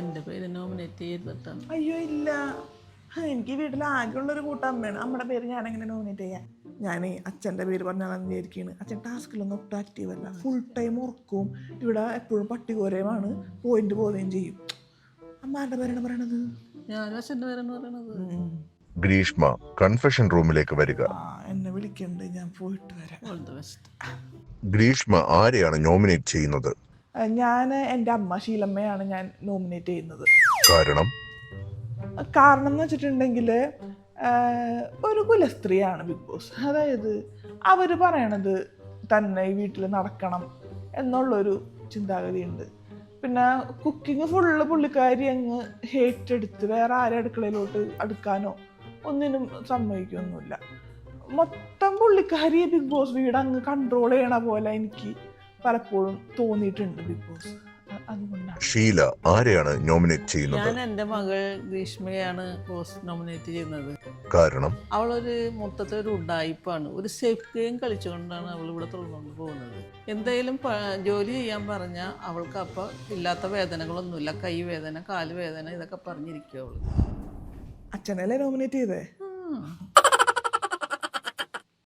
എന്റെ പേര് നോമിനേറ്റ് ചെയ്തിട്ടാണ് അയ്യോ ഇല്ല. എനിക്ക് വീട്ടിൽ ആകെയുള്ളൊരു കൂട്ടം അമ്മയാണ് അമ്മയുടെ പേര് ഞാൻ എങ്ങനെ നോമിനേറ്റ് ചെയ്യാം? ഞാൻ അച്ഛന്റെ പേര് പറഞ്ഞാൽ വിചാരിക്കുകയാണ് അച്ഛൻ ടാസ്കിലൊന്നും ഒട്ടും ആക്റ്റീവ് അല്ല. ഫുൾ ടൈം ഉറക്കും. ഇവിടെ എപ്പോഴും പട്ടികോരയുമാണ്. പോയിന്റ് പോവുകയും ചെയ്യും. അമ്മാരുടെ പേരാണ് പറയണത്? ഞാനും അച്ഛന്റെ പേരാണ് പറയണത്. ഉം. ഗ്രീഷ്മ കൺഫെഷൻ റൂമിലേക്ക് വരിക. ആ എന്നെ വിളിക്കണ്ട്. ഞാൻ പോയിട്ട് വരാം. ഓൾ ദ ബെസ്റ്റ് ഗ്രീഷ്മ ആരെയാണ് നോമിനേറ്റ് ചെയ്യുന്നത്? ഞാൻ എന്റെ അമ്മ ശീലമ്മയാണ് ഞാൻ നോമിനേറ്റ് ചെയ്യുന്നത്. കാരണം? കാരണം എന്ന് വെച്ചിട്ടുണ്ടെങ്കിൽ ഒരു കുലസ്ത്രീയാണ് ബിഗ് ബോസ് അതായത് അവർ പറയണത് തന്നെ ഈ വീട്ടിൽ നടക്കണം എന്നുള്ളൊരു ചിന്താഗതിയുണ്ട്. പിന്നെ കുക്കിംഗ് ഫുള്ള് പുള്ളിക്കാരി അങ്ങ് ഹേറ്റ് എടുത്ത് വേറെ ആരെ അടുക്കളയിലോട്ട് അടുക്കാനോ ഒന്നിനും സമ്മതിക്കൊന്നുമില്ല. മൊത്തം പുള്ളിക്കാരി ബിഗ് ബോസ് വീട് അങ്ങ് കൺട്രോൾ ചെയ്യണ പോലെ എനിക്ക് പലപ്പോഴും തോന്നിയിട്ടുണ്ട് ബിഗ് ബോസ്. അതുകൊണ്ടാണ്. ഷീല ആരെയാണ് നോമിനേറ്റ് ചെയ്യുന്നത്? ഞാൻ എന്റെ മകൾ ഗ്രീഷ്മയാണ് പോസ്റ്റ് നോമിനേറ്റ് ചെയ്യുന്നത്. കാരണം? അവളൊരു മൊത്തത്തിൽ ഒരു ഉഡായിപ്പാണ് ഒരു സേഫ് ഗെയിം കളിച്ചുകൊണ്ടാണ് അവൾ ഇവിടെ തുറന്നുകൊണ്ട് പോകുന്നത്. എന്തെങ്കിലും ജോലി ചെയ്യാൻ പറഞ്ഞാൽ അവൾക്ക് അപ്പോൾ ഇല്ലാത്ത വേദനകളൊന്നുമില്ല. കൈ വേദന കാൽ വേദന ഇതൊക്കെ പറഞ്ഞിരിക്കും അവൾ അച്ഛനല്ലേ നോമിനേറ്റ് ചെയ്തേ.